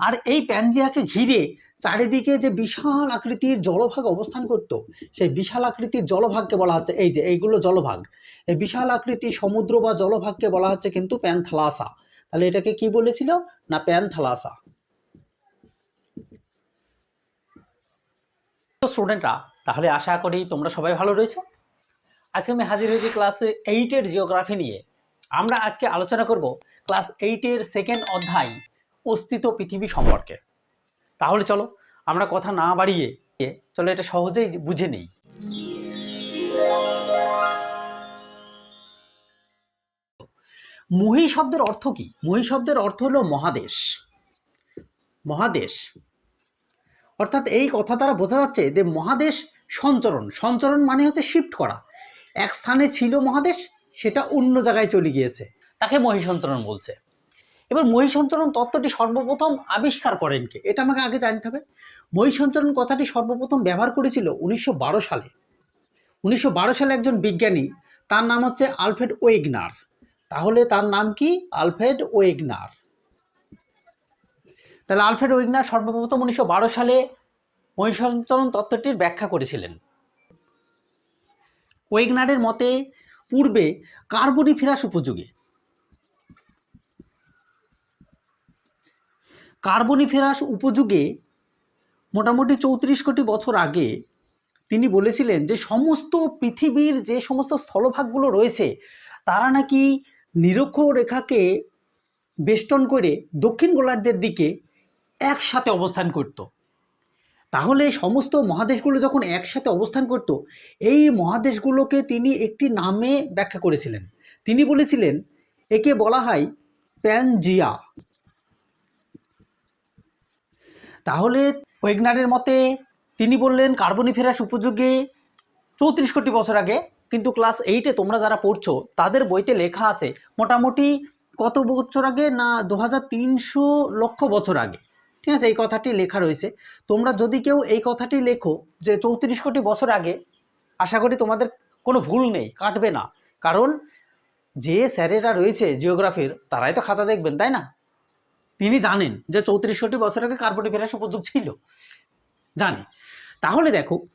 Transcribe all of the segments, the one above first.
আর এই প্যানজিয়াকে ঘিরে চারিদিকে যে বিশাল আকৃতির জলভাগ অবস্থান করত, সেই বিশাল আকৃতির জলভাগকে বলা হচ্ছে, এই যে এইগুলো জলভাগ, এই বিশাল আকৃতির সমুদ্র বা জলভাগকে বলা হচ্ছে কিন্তু প্যানথালাসা তাহলে এটাকে কি বলেছিল? না প্যানথালাসা তো স্টুডেন্টরা তাহলে আশা করি তোমরা সবাই ভালো রয়েছো। আজকে আমি হাজির হয়েছি ক্লাস এইটের জিওগ্রাফি নিয়ে। আমরা আজকে আলোচনা করব ক্লাস এইটের সেকেন্ড অধ্যায় অস্তিত্ব পৃথিবী সম্পর্কে। তাহলে চলো, আমরা কথা না বাড়িয়ে চলো এটা সহজেই বুঝে নেই। মহি শব্দের অর্থ কি? মহি শব্দের অর্থ হলো মহাদেশ। মহাদেশ। অর্থাৎ এই কথা দ্বারা বোঝা যাচ্ছে যে মহাদেশ সঞ্চরণ। সঞ্চরণ মানে হচ্ছে শিফট করা। এক স্থানে ছিল মহাদেশ, সেটা অন্য জায়গায় চলে গিয়েছে। তাকে মহি সঞ্চরণ বলছে। এবার মহি সঞ্চরণ তত্ত্বটি সর্বপ্রথম আবিষ্কার করেন কে? এটা আমাকে আগে জানতে হবে। মহি সঞ্চরণ কথাটি সর্বপ্রথম ব্যবহার করেছিল উনিশশো বারো সালে। উনিশশো বারো সালে একজন বিজ্ঞানী, তার নাম হচ্ছে আলফ্রেড ওয়েগনার। তাহলে তার নাম কি? Alfred Wegener. তাহলে আলফ্রেড ওয়েগনার সর্বপ্রথম উনিশশো বারো সালে মহিসঞ্চরণ তত্ত্বটির ব্যাখ্যা করেছিলেন। ওয়েগনারের মতে, পূর্বে কার্বনি কার্বনিফেরাস উপযোগী। কার্বনিফেরাস উপযুগে মোটামুটি চৌত্রিশ কোটি বছর আগে তিনি বলেছিলেন যে সমস্ত পৃথিবীর যে সমস্ত স্থলভাগগুলো রয়েছে, তারা নাকি নিরক্ষরেখাকে বেষ্টন করে দক্ষিণ গোলার্ধের দিকে একসাথে অবস্থান করত। তাহলে সমস্ত মহাদেশগুলো যখন একসাথে অবস্থান করত, এই মহাদেশগুলোকে তিনি একটি নামে ব্যাখ্যা করেছিলেন। তিনি বলেছিলেন, একে বলা হয় প্যানজিয়া। তাহলে ওয়েগনারের মতে তিনি বললেন কার্বনিফেরাস উপযোগে চৌত্রিশ কোটি বছর আগে, কিন্তু ক্লাস এইটে তোমরা যারা পড়ছো, তাদের বইতে লেখা আছে মোটামুটি কত বছর আগে না দু লক্ষ বছর আগে। ঠিক আছে, এই কথাটি লেখা রয়েছে। তোমরা যদি কেউ এই কথাটি লেখো যে চৌত্রিশ কোটি বছর আগে, আশা করি তোমাদের কোনো ভুল নেই, কাটবে না। কারণ যে স্যারেরা রয়েছে জিওগ্রাফির, তারাই তো খাতা দেখবেন, তাই না? তিনি জানেন যে চৌত্রিশ কোটি বছর আগে কার্বনিফেরাস উপযোগ ছিল। জানে। তাহলে দেখো,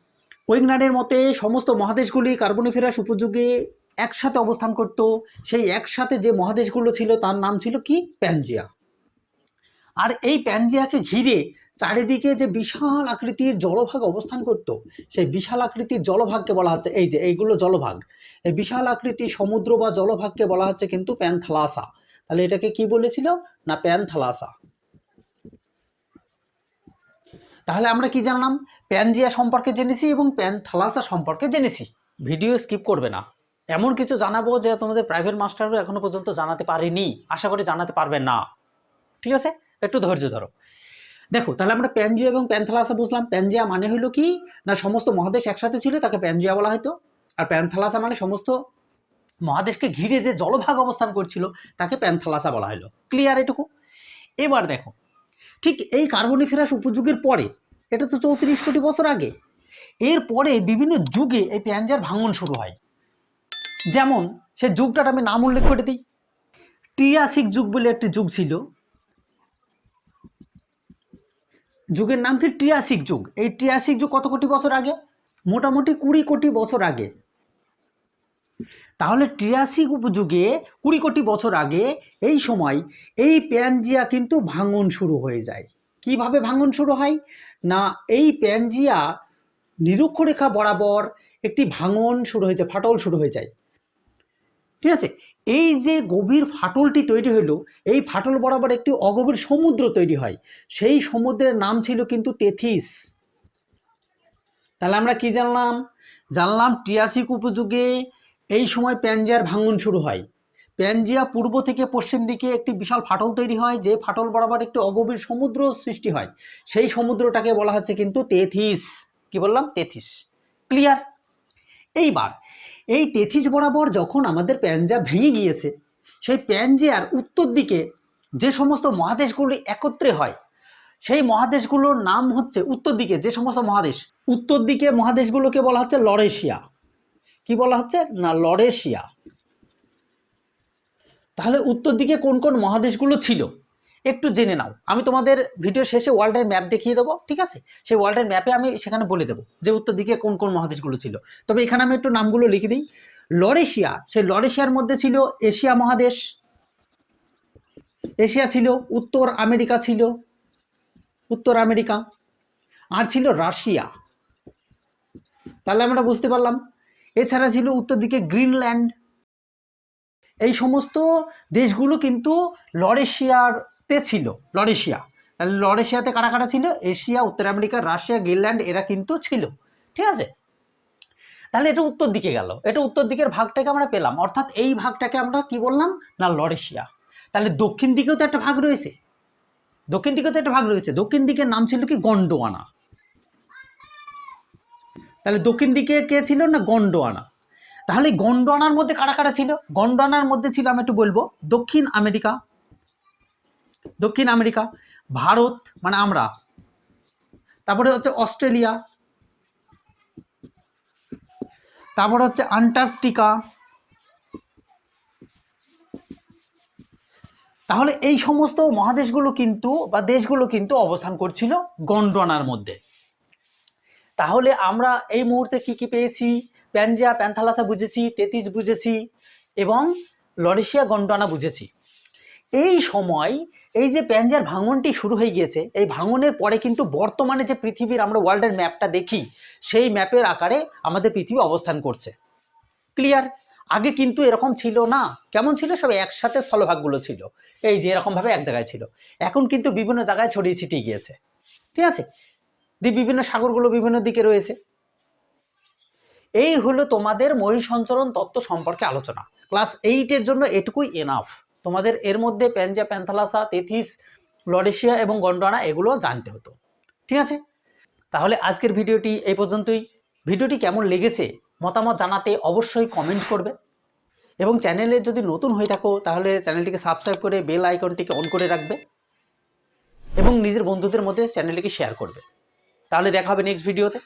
ওয়েগনারের মতে সমস্ত মহাদেশগুলি কার্বনিফেরাস উপযোগে একসাথে অবস্থান করত। সেই একসাথে যে মহাদেশগুলো ছিল তার নাম ছিল কি? প্যানজিয়া। আর এই প্যানজিয়াকে ঘিরে চারিদিকে যে বিশাল আকৃতির জলভাগ অবস্থান করত, সেই বিশাল আকৃতির জলভাগকে বলা হচ্ছে, এই যে এইগুলো জলভাগ, এই বিশাল আকৃতির সমুদ্র বা জলভাগকে বলা হচ্ছে কিন্তু প্যানথালাসা তাহলে এটাকে কি বলেছিল? না প্যানথালাসা। তাহলে আমরা কি জানলাম? প্যানজিয়া সম্পর্কে জেনেছি এবং প্যানথালাসা সম্পর্কে জেনেছি। ভিডিও স্কিপ করবে না। এমন কিছু জানাব যে তোমাদের প্রাইভেট মাস্টারও এখনও পর্যন্ত জানাতে পারেনি। আশা করি জানাতে পারবে না। ঠিক আছে? একটু ধৈর্য ধরো। দেখো, তাহলে আমরা প্যানজিয়া এবং প্যানথালাসা বুঝলাম। প্যানজিয়া মানে হলো কি? না, সমস্ত মহাদেশ একসাথে ছিল, তাকে প্যানজিয়া বলা হতো। আর প্যানথালাসা মানে সমস্ত মহাদেশকে ঘিরে যে জলভাগ অবস্থান করছিল, তাকে প্যানথালাসা বলা হলো। ক্লিয়ার এটুকু? এবার দেখো, ঠিক এই কার্বনিফেরাস উপযুগের পরে, এটা তো চৌত্রিশ কোটি বছর আগে, এর পরে বিভিন্ন যুগে এই প্যানজার ভাঙন শুরু হয়। যেমন, সে যুগটার আমি নাম উল্লেখ করে দিই। ট্রিয়াসিক যুগ বলে একটি যুগ ছিল। যুগের নাম কি? ট্রিয়াসিক যুগ। এই ট্রিয়াসিক যুগ কত কোটি বছর আগে? মোটামুটি কুড়ি কোটি বছর আগে। তাহলে ট্রিয়াসিক উপযুগে কুড়ি কোটি বছর আগে এই সময় এই প্যানজিয়া কিন্তু ভাঙন শুরু হয়ে যায়। কীভাবে ভাঙন শুরু হয়? না, এই প্যানজিয়া নিরক্ষরেখা বরাবর একটি ভাঙন শুরু হয়েছে, ফাটল শুরু হয়ে যায়। ঠিক আছে? এই যে গভীর ফাটলটি তৈরি হলো, এই ফাটল বরাবর একটি অগভীর সমুদ্র তৈরি হয়। সেই সমুদ্রের নাম ছিল কিন্তু তেথিস। তাহলে আমরা কি জানলাম? জানলাম টিয়াসিক উপযুগে এই সময় প্যানজিয়ার ভাঙন শুরু হয়। প্যানজিয়া পূর্ব থেকে পশ্চিম দিকে একটি বিশাল ফাটল তৈরি হয়, যে ফাটল বরাবর একটি অগভীর সমুদ্র সৃষ্টি হয়। সেই সমুদ্রটাকে বলা হচ্ছে কিন্তু তেথিস। কি বললাম? তেথিস। ক্লিয়ার এইবার, এই তেথিস বরাবর যখন আমাদের প্যানজিয়া ভেঙে গিয়েছে, সেই প্যানজিয়ার উত্তর দিকে যে সমস্ত মহাদেশগুলি একত্রে হয়, সেই মহাদেশগুলোর নাম হচ্ছে উত্তর দিকে যে সমস্ত মহাদেশ। উত্তর দিকে মহাদেশগুলোকে বলা হচ্ছে লরেশিয়া। কি বলা হচ্ছে? না, লরেশিয়া। তাহলে উত্তর দিকে কোন কোন মহাদেশগুলো ছিল? একটু জেনে নাও। আমি তোমাদের ভিডিও শেষে ওয়ার্ল্ডের ম্যাপ দেখিয়ে দেবো, ঠিক আছে? সেই ওয়ার্ল্ডের ম্যাপে আমি সেখানে বলে দেবো যে উত্তর দিকে কোন কোন মহাদেশগুলো ছিল। তবে এখানে আমি একটু নামগুলো লিখে দিই। লরেশিয়া, সেই লরেশিয়ার মধ্যে ছিল এশিয়া মহাদেশ। এশিয়া ছিল, উত্তর আমেরিকা ছিল। উত্তর আমেরিকা। আর ছিল রাশিয়া। তাহলে আমরা বুঝতে পারলাম এছাড়া ছিল উত্তর দিকে গ্রিনল্যান্ড। এই সমস্ত দেশগুলো কিন্তু লরেশিয়াতে ছিল, লরেশিয়া। তাহলে লরেশিয়াতে কারা কারা ছিল? এশিয়া, উত্তর আমেরিকা, রাশিয়া, গ্রিনল্যান্ড এরা কিন্তু ছিল, ঠিক আছে? তাহলে এটা উত্তর দিকে গেল। এটা উত্তর দিকের ভাগটাকে আমরা পেলাম। অর্থাৎ এই ভাগটাকে আমরা কি বললাম? না, লরেশিয়া। তাহলে দক্ষিণ দিকেও তো একটা ভাগ রয়েছে। দক্ষিণ দিকেও তো একটা ভাগ রয়েছে। দক্ষিণ দিকের নাম ছিল কি? গন্ডোয়ানা। তাহলে দক্ষিণ দিকে কে ছিল না? গন্ডোয়ানা। তাহলে গন্ডোয়ানার মধ্যে কারা কারা ছিল? গন্ডোয়ানার মধ্যে ছিল, আমি একটু বলব, দক্ষিণ আমেরিকা। দক্ষিণ আমেরিকা, ভারত মানে আমরা। তারপরে হচ্ছে অস্ট্রেলিয়া। তারপরে হচ্ছে আন্টার্কটিকা। তাহলে এই সমস্ত মহাদেশগুলো কিন্তু, বা দেশগুলো কিন্তু অবস্থান করছিল গন্ডোয়ানার মধ্যে। তাহলে আমরা এই মুহূর্তে কি কি পেয়েছি? প্যানজিয়া, প্যান্থালাসা বুঝেছি তেতিস বুঝেছি এবং লরেশিয়া গন্ডানা বুঝেছি। এই সময় এই যে প্যানজিয়ার ভাঙনটি শুরু হয়ে গিয়েছে, এই ভাঙনের পরে কিন্তু বর্তমানে যে পৃথিবীর আমরা ওয়ার্ল্ডের ম্যাপটা দেখি, সেই ম্যাপের আকারে আমাদের পৃথিবী অবস্থান করছে। ক্লিয়ার আগে কিন্তু এরকম ছিল না। কেমন ছিল? সব একসাথে স্থলভাগগুলো ছিল। এই যে এরকমভাবে এক জায়গায় ছিল। এখন কিন্তু বিভিন্ন জায়গায় ছড়িয়ে ছিটিয়ে গিয়েছে। ঠিক আছে? দিয়ে বিভিন্ন সাগরগুলো বিভিন্ন দিকে রয়েছে। এই হলো তোমাদের মহিষঞ্চরণ তত্ত্ব সম্পর্কে আলোচনা। ক্লাস এইটের জন্য এটুকুই এনাফ তোমাদের এর মধ্যে প্যানজা, প্যান্থালাসা, তেথিস, লরেশিয়া এবং গন্ডোয়ানা এগুলো জানতে হতো। ঠিক আছে? তাহলে আজকের ভিডিওটি এই পর্যন্তই। ভিডিওটি কেমন লেগেছে মতামত জানাতে অবশ্যই কমেন্ট করবে। এবং চ্যানেলে যদি নতুন হয়ে থাকো, তাহলে চ্যানেলটিকে সাবস্ক্রাইব করে বেল আইকনটিকে অন করে রাখবে। এবং নিজের বন্ধুদের মধ্যে চ্যানেলটিকে শেয়ার করবে। তাহলে দেখা হবে নেক্সট ভিডিওতে